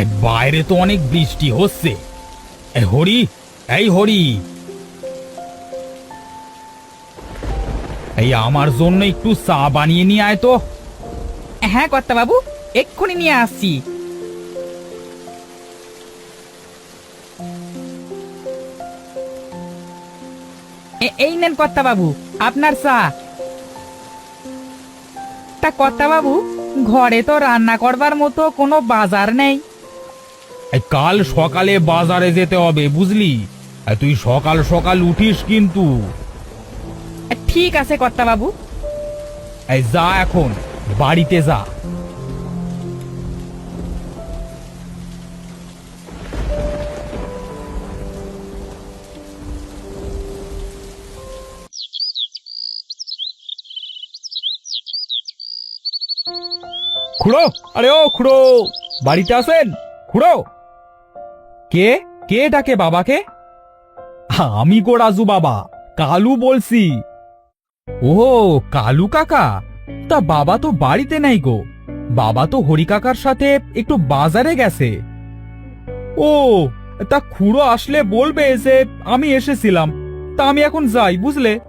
এই বাইরে তো অনেক বৃষ্টি হচ্ছে। এই হরি এই হরি। এই আমার জন্য একটু চা বানিয়ে নিয়ে আয় তো। হ্যাঁ কর্তা বাবু এক্ষুনি নিয়ে আসছি। এই নেন কর্তা বাবু আপনার চা। তা কর্তা বাবু ঘরে তো রান্না করবার মতো কোনো বাজার নেই। এই কাল সকালে বাজারে যেতে হবে বুঝলি? তুই সকাল সকাল উঠিস কিন্তু। ঠিক আছে কর্তা বাবু এই যা এখন বাড়িতে যা। খুড়ো আরে ও খুড়ো বাড়িতে আছেন? খুড়ো। কে? কে ডাকে বাবাকে? আমি গো রাজু বাবা, কালু বলছি। ও কালু কাকা, তা বাবা তো বাড়িতে নাই গো। বাবা তো হরি কাকার সাথে একটু বাজারে গেছে। ও, তা খুড়ো আসলে বলবে যে আমি এসেছিলাম। তা আমি এখন যাই, বুঝলে?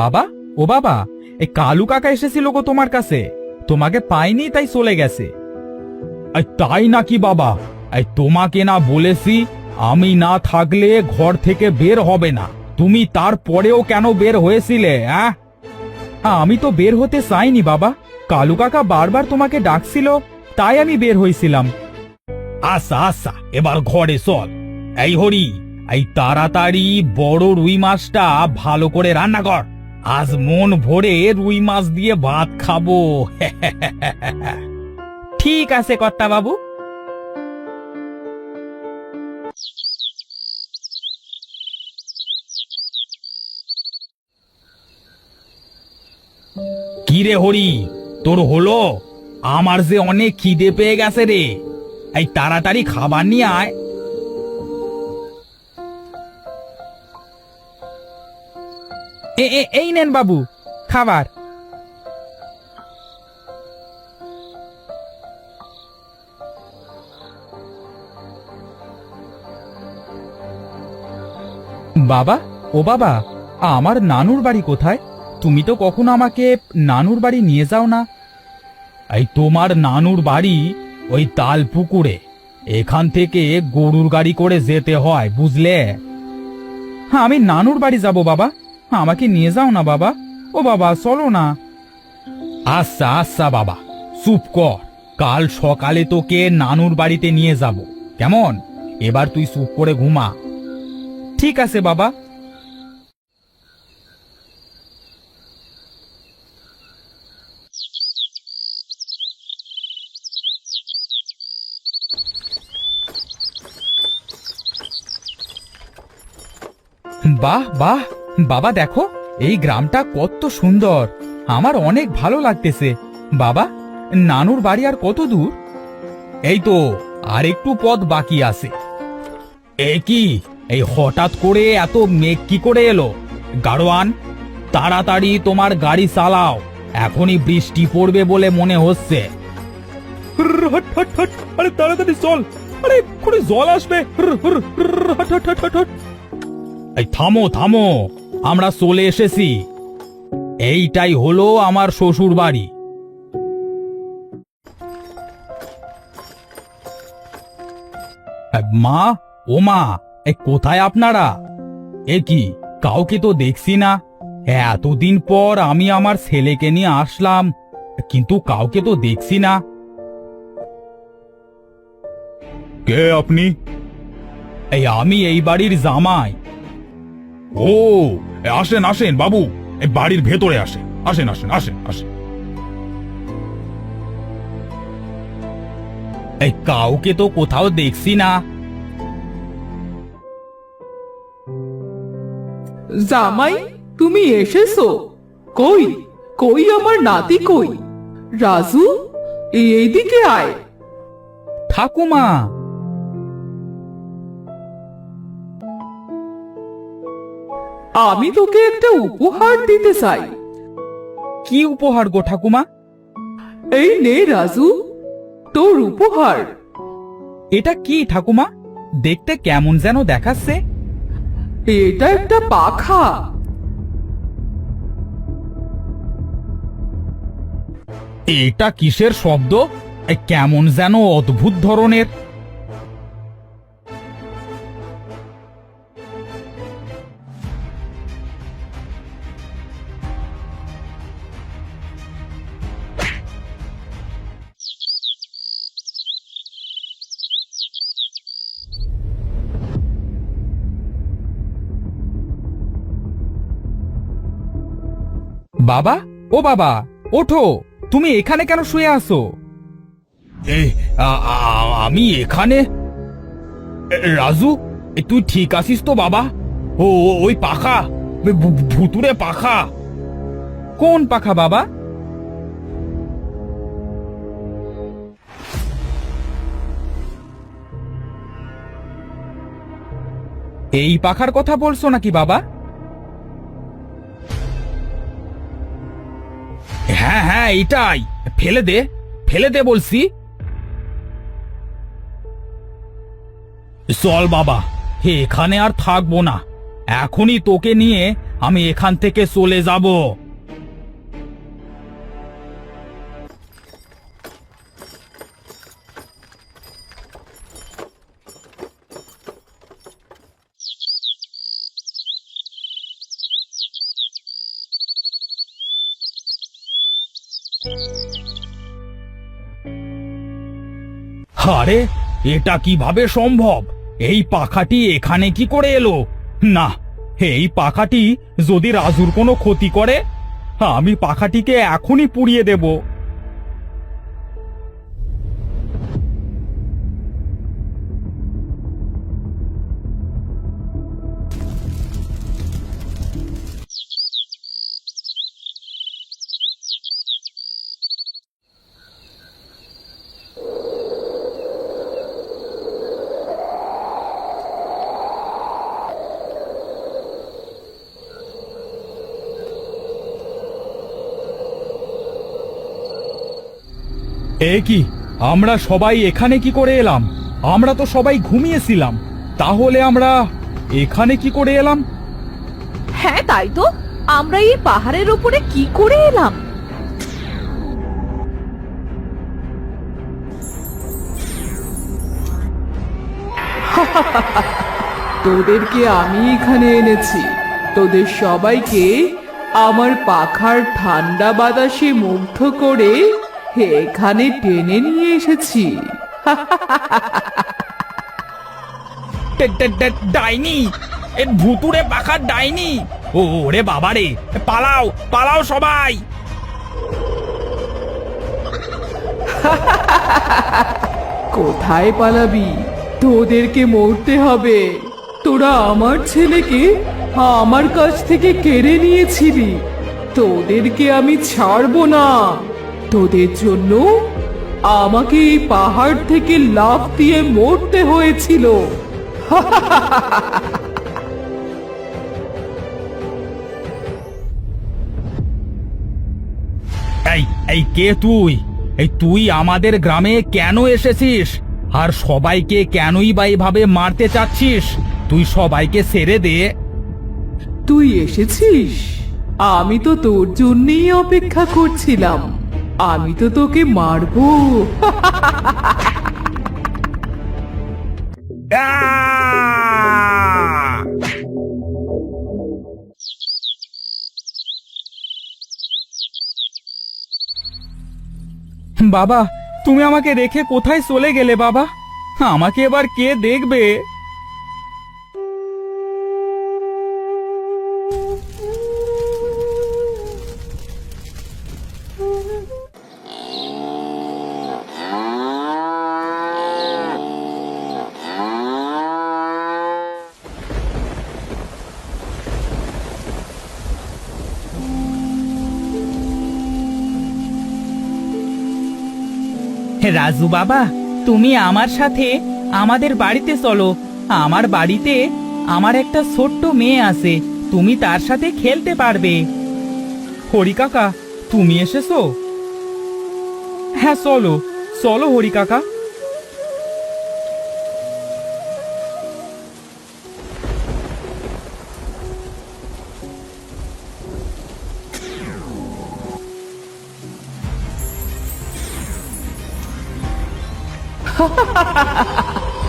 বাবা, ও বাবা, এই কালু কাকা এসেছিল গো তোমার কাছে। তোমাকে পাইনি, তাই চলে গেছে। তাই নাকি বাবা? এই তোমাকে না বলেছি, আমি না থাকলে ঘর থেকে বের হবে না। তুমি তারপরেও কেন বের হয়েছিলে হ্যাঁ আমি তো বের হতে চাইনি বাবা। কালু কাকা বারবার তোমাকে ডাকছিল, তাই আমি বের হয়েছিলাম। আচ্ছা আচ্ছা এবার ঘরে চল। এই হরি, এই তাড়াতাড়ি বড় রুই মাছটা ভালো করে রান্না কর। আজ মন ভরে রুই মাছ দিয়ে ভাত খাব। ঠিক আছে কর্তা বাবু। কি রে হরি, তোর হলো? আমার যে অনেক খিদে পেয়ে গেছে রে। এই তাড়াতাড়ি খাবার নিয়ে আয়। এই নেন বাবু, খাবার। বাবা, ও বাবা, আমার নানুর বাড়ি কোথায়? তুমি তো কখনো আমাকে নানুর বাড়ি নিয়ে যাও না। এই তোমার নানুর বাড়ি ওই তাল পুকুরে এখান থেকে গরুর গাড়ি করে যেতে হয়, বুঝলে? হ্যাঁ আমি নানুর বাড়ি যাব, বাবা। আমাকে নিয়ে যাও না বাবা। ও বাবা চলো না। আচ্ছা আচ্ছা বাবা চুপ কর। কাল সকালে তোকে নানুর বাড়িতে নিয়ে যাব। কেমন? এবার তুই চুপ করে ঘুমা। ঠিক আছে বাবা। বাহ বাহ বাবা দেখো এই গ্রামটা কত সুন্দর আমার অনেক ভালো লাগতেছে বাবা নানুর বাড়ি আর কত দূর এই তো আর একটু পথ বাকি আছে এ কি এই হঠাৎ করে এত মেঘ কি করে এলো গাড়োয়ান তাড়াতাড়ি তোমার গাড়ি চালাও এখনই বৃষ্টি পড়বে বলে মনে হচ্ছে আরে তাড়াতাড়ি চল আরে জল আসবে এই থামো থামো আমরা চলে এসেছি। এইটাই হলো আমার শ্বশুর বাড়ি মা ও মা এ কোথায় আপনারা? এ কি কাউকে তো দেখছি না। এতদিন পর আমি আমার ছেলেকে নিয়ে আসলাম কিন্তু কাউকে তো দেখছি না। কে আপনি? এই আমি এই বাড়ির জামাই। ও আসেন আসেন বাবু। এই বাড়ির ভেতরে আসেন। আসেন আসেন আসেন আসেন। এই কাউকে তো কোথাও দেখছি না। জামাই তুমি এসেছ। কই কই আমার নাতি কই? রাজু এইদিকে আয়। ঠাকুমা আমি তোকে একটা উপহার দিতে চাই। কি উপহার গো ঠাকুমা? এই নে রাজু তোর উপহার। এটা কি ঠাকুমা? দেখতে কেমন যেন দেখাচ্ছে। এটা একটা পাখা। এটা কিসের শব্দ? এ, কেমন যেন অদ্ভুত ধরনের। বাবা? ও বাবা, ওঠো। তুমি এখানে কেন শুয়ে আছো? আমি এখানে। রাজু তুই ঠিক আছিস তো বাবা? ও ওই পাখা ভু- ভুতুরে পাখা। কোন পাখা বাবা? এই পাখার কথা বলছো নাকি বাবা? হ্যাঁ হ্যাঁ এটাই ফেলে দে ফেলে দে বলছি। চল বাবা হে এখানে আর থাকব না। এখনই তোকে নিয়ে আমি এখান থেকে চলে যাব। আরে, এটা কীভাবে সম্ভব? এই পাখাটি এখানে কি করে এলো? না, এই পাখাটি যদি রাজুর কোনো ক্ষতি করে, আমি পাখাটিকে এখনই পুড়িয়ে দেব। এ কি আমরা সবাই এখানে কি করে এলাম? আমরা তো সবাই ঘুমিয়েছিলাম। তাহলে আমরা এখানে কি করে এলাম? হ্যাঁ তাই তো। আমরা এই পাহাড়ের উপরে কি করে এলাম? তোদেরকে আমি এখানে এনেছি। তোদের সবাইকে আমার পাখার ঠান্ডা বাতাসে মুগ্ধ করে এখানে টেনে নিয়ে এসেছি। ডাইনি! এ ভুতুরে পাখার ডাইনি! ও ওরে বাবারে! পালাও পালাও সবাই! কোথায় পালাবি? তোদেরকে মরতে হবে। তোরা আমার ছেলেকে আমার কাছ থেকে কেড়ে নিয়েছিলি। তোদেরকে আমি ছাড়বো না। তোদের জন্য আমাকে এই পাহাড় থেকে লাফ দিয়ে মরতে হয়েছিল। এই এই কে তুই? এই তুই আমাদের গ্রামে কেন এসেছিস? আর সবাইকে কেনই বা এভাবে মারতে চাচ্ছিস? তুই সবাইকে সেরে দে। তুই এসেছিস? আমি তো তোর জন্যই অপেক্ষা করছিলাম। আমি তো তোকে মারবো। বাবা, তুমি আমাকে রেখে কোথায় চলে গেলে বাবা? আমাকে এবার কে দেখবে? রাজু বাবা, তুমি আমার সাথে আমাদের বাড়িতে চলো। আমার বাড়িতে আমার একটা ছোট্ট মেয়ে আছে, তুমি তার সাথে খেলতে পারবে। হরি কাকা, তুমি এসেছ? হ্যাঁ চলো চলো হরি কাকা।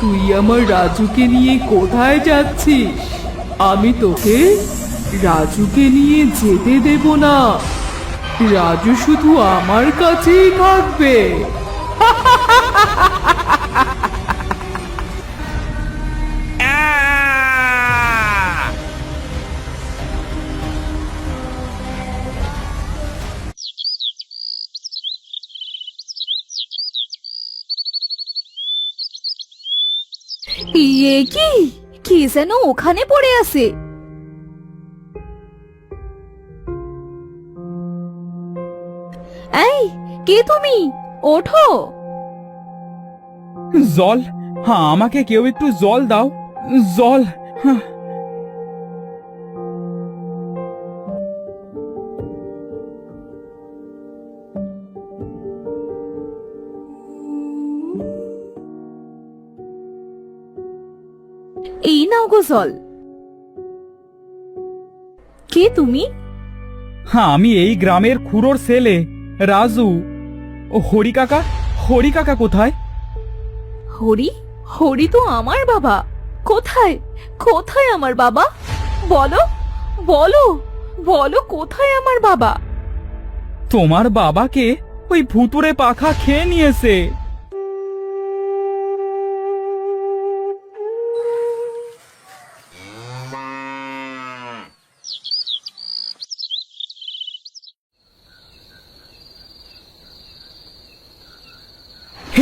তুই আমার রাজুকে নিয়ে কোথায় যাচ্ছিস? আমি তোকে রাজুকে নিয়ে যেতে দেব না। রাজু শুধু আমার কাছেই থাকবে। ইয়ে কি? কি যেন ওখানে পড়ে আছে। এই, কে তুমি? ওঠো। জল হ্যাঁ আমাকে কেউ একটু জল দাও। জল হ্যাঁ। নাও গো জল। কে তুমি? হ্যাঁ আমি এই গ্রামের খুড়োর ছেলে রাজু। ও হরি কাকা? হরি কাকা কোথায়? হরি? হরি তো আমার বাবা। কোথায়? কোথায় আমার বাবা? বলো বলো বলো কোথায় আমার বাবা? তোমার বাবাকে ওই ভুতুরে পাখা খেয়ে নিয়েছে।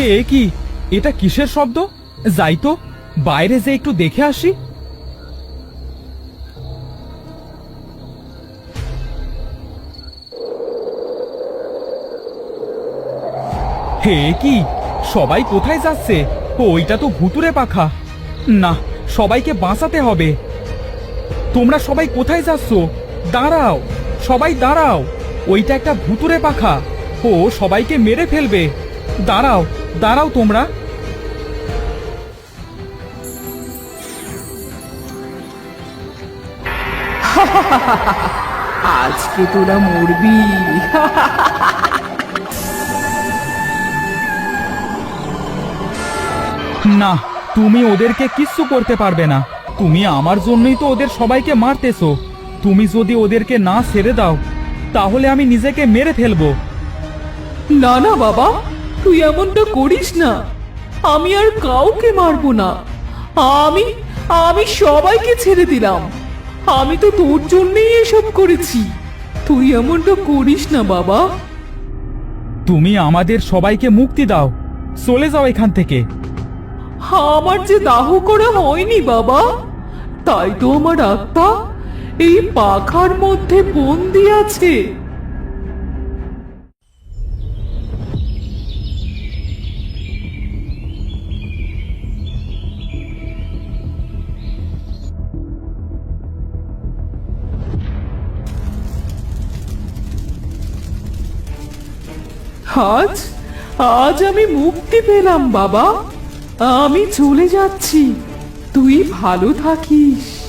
হে কি? এটা কিসের শব্দ? যাই তো, বাইরে যে একটু দেখে আসি। হে কি? সবাই কোথায় যাচ্ছে? ওইটা তো ভুতুরে পাখা। না, সবাইকে বাঁচাতে হবে। তোমরা সবাই কোথায় যাচ্ছ? দাঁড়াও, সবাই দাঁড়াও। ওইটা একটা ভুতুরে পাখা। ও, সবাইকে মেরে ফেলবে। দাঁড়াও দাঁড়াও তোমরা। আজকে তোরা মরবি। না তুমি ওদেরকে কিচ্ছু করতে পারবে না। তুমি আমার জন্যই তো ওদের সবাইকে মারতেছো। তুমি যদি ওদেরকে না ছেড়ে দাও তাহলে আমি নিজেকে মেরে ফেলব। না না বাবা। তুই এমনটা করিস না। আমি আর কাউকে মারবো না। আমি আমি সবাইকে ছেড়ে দিলাম। আমি তো তোর জন্যই এসব করেছি। তুই এমনটা করিস না বাবা। তুমি আমাদের সবাইকে মুক্তি দাও। চলে যাও এখান থেকে। আমার যে দাহ করা হয়নি বাবা তাই তো আমার আত্মা এই পাখার মধ্যে বন্দি আছে। আজ আজ আমি মুক্তি পেলাম বাবা। আমি চলে যাচ্ছি। তুই ভালো থাকিস।